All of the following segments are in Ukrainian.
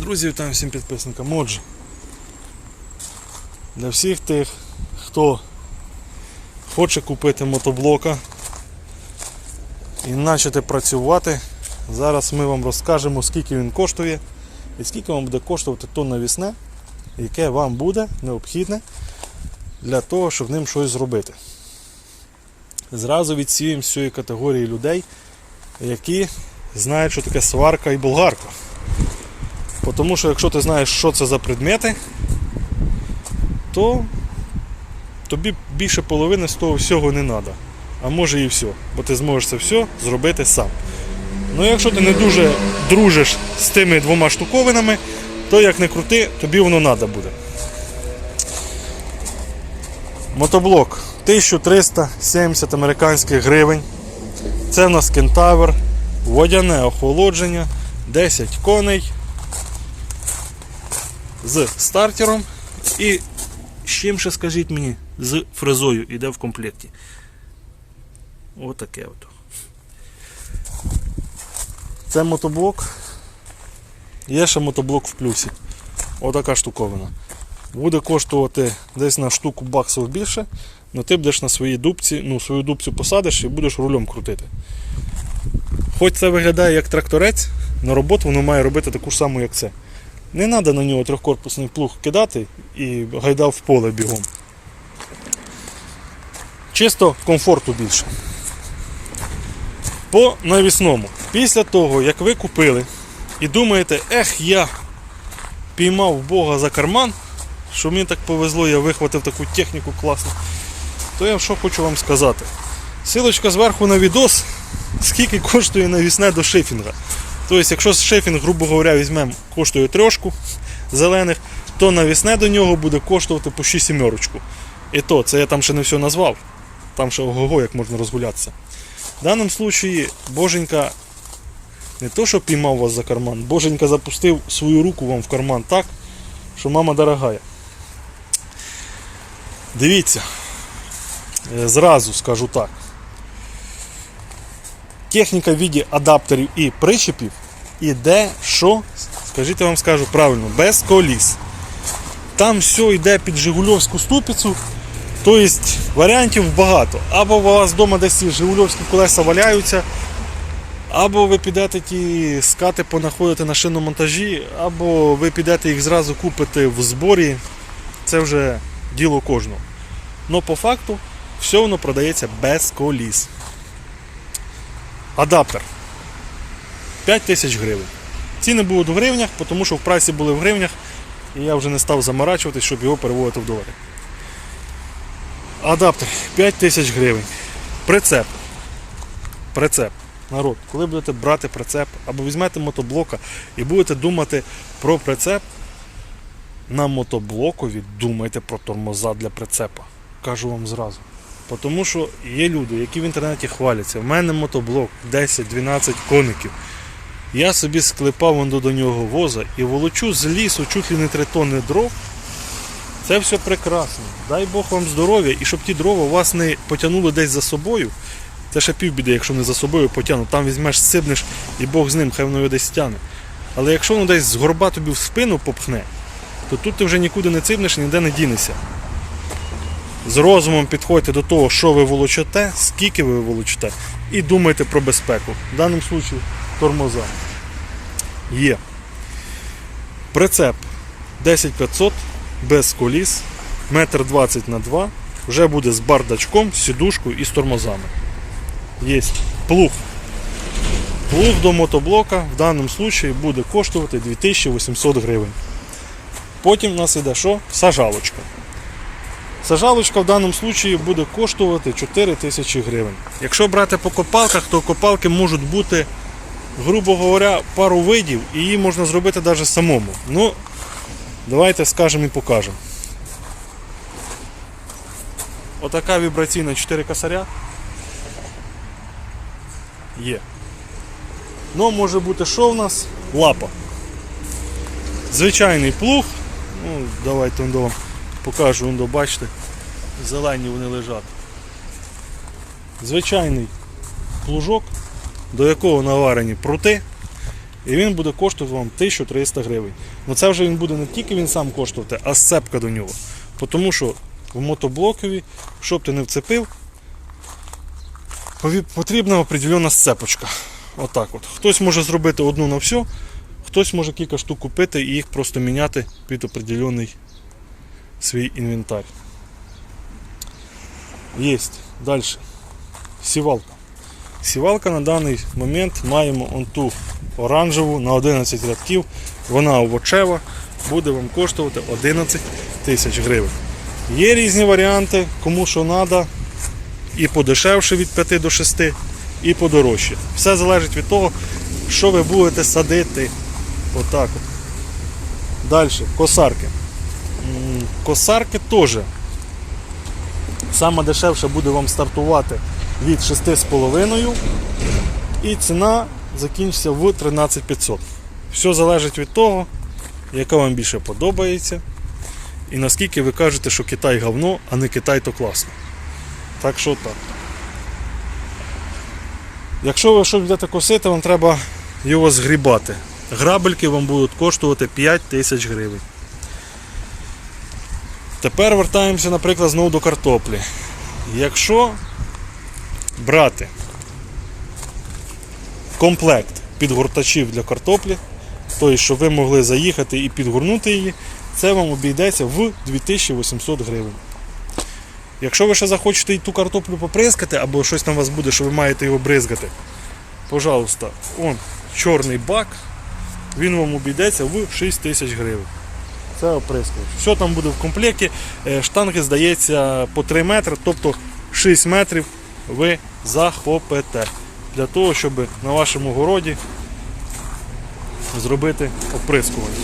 Друзі, там всім підписникам. Отже, для всіх тих, хто хоче купити мотоблока і почати працювати, зараз ми вам розкажемо, скільки він коштує і скільки вам буде коштувати то навісне, яке вам буде необхідне для того, щоб ним щось зробити. Зразу відсіємо з цієї категорії людей, які знають, що таке сварка і болгарка. Тому що якщо ти знаєш, що це за предмети, то тобі більше половини з того всього не треба. А може і все. Бо ти зможеш це все зробити сам. Ну якщо ти не дуже дружиш з тими двома штуковинами, то як не крути, тобі воно треба буде. Мотоблок 1370 американських гривень. Це в нас кентавр, водяне охолодження, 10 коней з стартером і з чим ще скажіть мені, з фрезою іде в комплекті. Отаке от. Це мотоблок. Є ще мотоблок в плюсі. Отака штуковина. Буде коштувати десь на штуку баксів більше, але ти будеш на своїй дубці, ну, свою дубцю посадиш і будеш рулем крутити. Хоч це виглядає як тракторець, на роботу воно має робити таку ж саму, як це. Не треба на нього трьохкорпусний плуг кидати і гайдав в поле бігом. Чисто комфорту більше. По навісному. Після того, як ви купили і думаєте, ех, я піймав Бога за карман, що мені так повезло, я вихватив таку техніку класну, то я що хочу вам сказати. Силочка зверху на відос, скільки коштує навісне до шифінга. Тобто, якщо шифінг, грубо говоря, візьмемо, коштує трошку зелених, то навісне до нього буде коштувати по 6 сімерочку. І то, це я там ще не все назвав. Там ще ого-го, як можна розгулятися. В даному случаї Боженька не то, що піймав вас за карман, Боженька запустив свою руку вам в карман так, що мама дорогая. Дивіться, е, зразу скажу так. Техніка в віді адаптерів і причепів іде що? Скажіть я вам скажу правильно, без коліс. Там все йде під Жигульовську ступицю. Тобто варіантів багато. Або у вас вдома десь ці Жигульовські колеса валяються, або ви підете ті скати понаходити на шиномонтажі, або ви підете їх зразу купити в зборі. Це вже діло кожного. Но по факту все воно продається без коліс. Адаптер 5 тисяч гривень. Ціни будуть в гривнях, тому що в прайсі були в гривнях, і я вже не став заморачуватись, щоб його переводити в долари. Адаптер 5 тисяч гривень. Прицеп. Прицеп. Народ, коли будете брати прицеп або візьмете мотоблока і будете думати про прицеп, на мотоблокові думайте про тормоза для прицепа. Кажу вам зразу. Тому що є люди, які в інтернеті хваляться. В мене мотоблок 10-12 коників. Я собі склепав до нього воза і волочу з лісу чуть ли не 3 тонни дров. Це все прекрасно. Дай Бог вам здоров'я і щоб ті дрова вас не потягнули десь за собою. Це ще півбіди, якщо не за собою потягнуть. Там візьмеш, сибнеш і Бог з ним, хай воно його десь тягне. Але якщо воно десь з горба тобі в спину попхне, то тут ти вже нікуди не цибнеш і ніде не дінешся. З розумом підходьте до того, що ви волочите, скільки ви волочите, і думайте про безпеку. В даному випадку тормоза. Є. Прицеп 10500 без коліс, метр 20 на 2, вже буде з бардачком, з сідушкою і з тормозами. Є плуг. Плуг до мотоблока в даному випадку буде коштувати 2800 гривень. Потім у нас йде що? Сажалочка. Сажалочка в даному випадку буде коштувати 4 тисячі гривень. Якщо брати по копалках, то копалки можуть бути, грубо говоря, пару видів і її можна зробити навіть самому. Ну, давайте скажемо і покажемо. Отака вібраційна 4 косаря є. Ну, може бути, що в нас? Лапа. Звичайний плуг. Ну, давайте вам покажу, он бачите, зелені вони лежать. Звичайний плужок, до якого наварені прути, І він буде коштувати вам 1300 гривень. Ну це вже він буде не тільки він сам коштувати, а сцепка до нього. Тому що в мотоблокові, щоб ти не вцепив, потрібна определена сцепочка. Отак от. Хтось може зробити одну на все, хтось може кілька штук купити і їх просто міняти під определений свій інвентар. Єсть. Далі. Сівалка. Сівалка на даний момент маємо он ту оранжеву на 11 рядків. Вона овочева, буде вам коштувати 11 тисяч гривень. Є різні варіанти, кому що треба, і подешевше від 5 до 6, і подорожче. Все залежить від того, що ви будете садити. Отак от. Далі, косарки. Косарки теж. Саме дешевше буде вам стартувати від 6,5 і ціна закінчиться в 13500. Все залежить від того, яка вам більше подобається. І наскільки ви кажете, що Китай говно, а не Китай то класно. Так що так. Якщо ви щось будете косити, вам треба його згрібати. Грабельки вам будуть коштувати 5 тисяч гривень. Тепер вертаємося, наприклад, знову до картоплі. Якщо брати комплект підгортачів для картоплі, тобто, щоб ви могли заїхати і підгорнути її, це вам обійдеться в 2800 гривень. Якщо ви ще захочете ту картоплю поприскати, або щось там у вас буде, що ви маєте його бризгати, пожалуйста, он чорний бак, він вам обійдеться в 6 тисяч гривень. Це оприскувач. Все там буде в комплекті. Е, Штанги здається по 3 метри, тобто 6 метрів ви захопите для того, щоб на вашому городі зробити оприскування.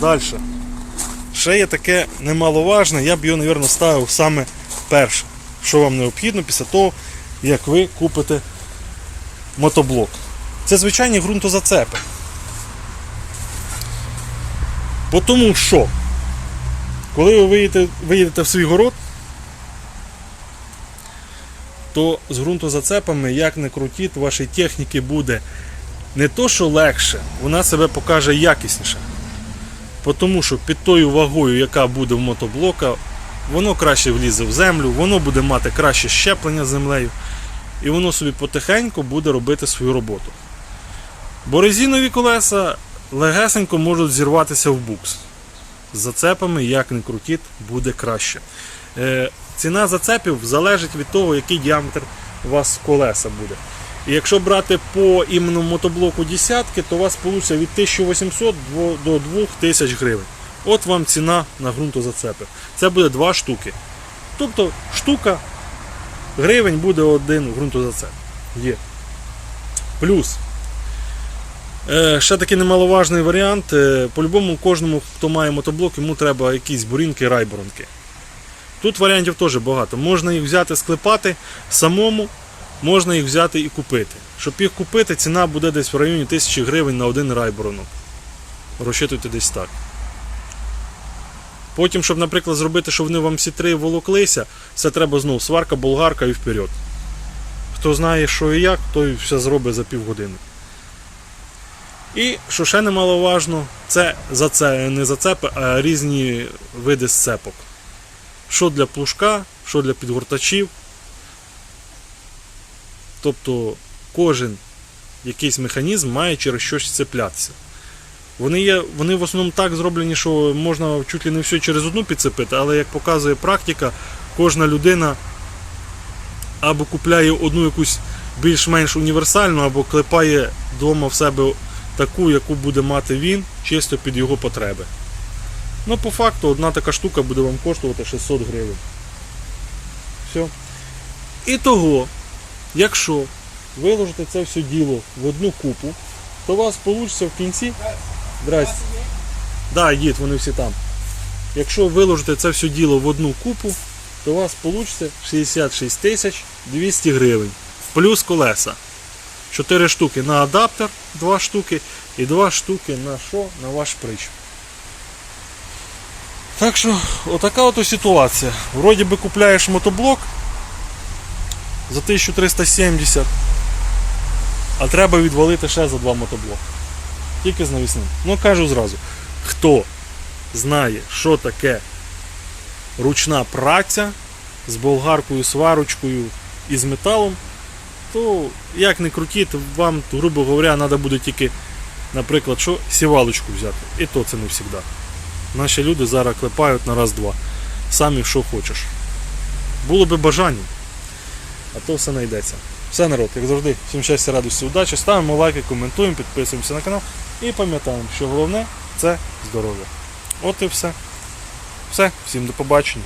Далі. Ще є таке немаловажне, я б його, мабуть, ставив саме перше, що вам необхідно після того, як ви купите мотоблок. Це звичайні ґрунтозацепи. Тому що, коли ви виїдете, виїдете в свій город, то з ґрунтозацепами, як не крутіть, вашій техніки буде не то, що легше, вона себе покаже якісніше. Тому що під тою вагою, яка буде в мотоблока, воно краще влізе в землю, воно буде мати краще щеплення з землею, і воно собі потихеньку буде робити свою роботу. Бо резинові колеса легесенько можуть зірватися в букс. З зацепами, як не крутіть, буде краще. Е, ціна зацепів залежить від того, який діаметр у вас колеса буде. І якщо брати по іменно мотоблоку десятки, то у вас вийде від 1800 до 2000 гривень. От вам ціна на ґрунтозацепи. Це буде два штуки. Тобто штука гривень буде один ґрунтозацеп. Є. Плюс. Е, ще такий немаловажний варіант. Е, По-любому кожному, хто має мотоблок, йому треба якісь бурінки, райборонки. Тут варіантів теж багато. Можна їх взяти, склепати самому, можна їх взяти і купити. Щоб їх купити, ціна буде десь в районі 1000 гривень на один райборонок. Розчитуйте десь так. Потім, щоб, наприклад, зробити, щоб вони вам всі три волоклися, це треба знову сварка, болгарка і вперед. Хто знає, що і як, той все зробить за півгодини. І що ще немаловажно, це заце- не зацепи, а різні види сцепок. Що для плужка, що для підгортачів. Тобто кожен якийсь механізм має через щось цеплятися. Вони, є, вони в основному так зроблені, що можна чуть ли не все через одну підцепити, але як показує практика, кожна людина або купляє одну якусь більш-менш універсальну, або клепає вдома в себе таку, яку буде мати він, чисто під його потреби. Ну, по факту, одна така штука буде вам коштувати 600 гривень. Все. І того, якщо виложите це все діло в одну купу, то у вас вийде в кінці. Здрасте. Да, їдь, вони всі там. Якщо виложите це все діло в одну купу, то у вас вийде 66 тисяч 200 гривень. Плюс колеса. 4 штуки на адаптер, 2 штуки і 2 штуки на що? На ваш причіп. Так що, отака от ситуація. Вроді би купляєш мотоблок за 1370, а треба відвалити ще за два мотоблока. Тільки з навісним. Ну кажу зразу, хто знає, що таке ручна праця з болгаркою, сварочкою і з металом, то як не крутіть, вам, грубо говоря, треба буде тільки, наприклад, що сівалочку взяти. І то це не завжди. Наші люди зараз клепають на раз-два. Самі що хочеш. Було би бажання, а то все знайдеться. Все народ, як завжди, всім щастя, радості, удачі. Ставимо лайки, коментуємо, підписуємося на канал і пам'ятаємо, що головне це здоров'я. От і все. Все, всім до побачення.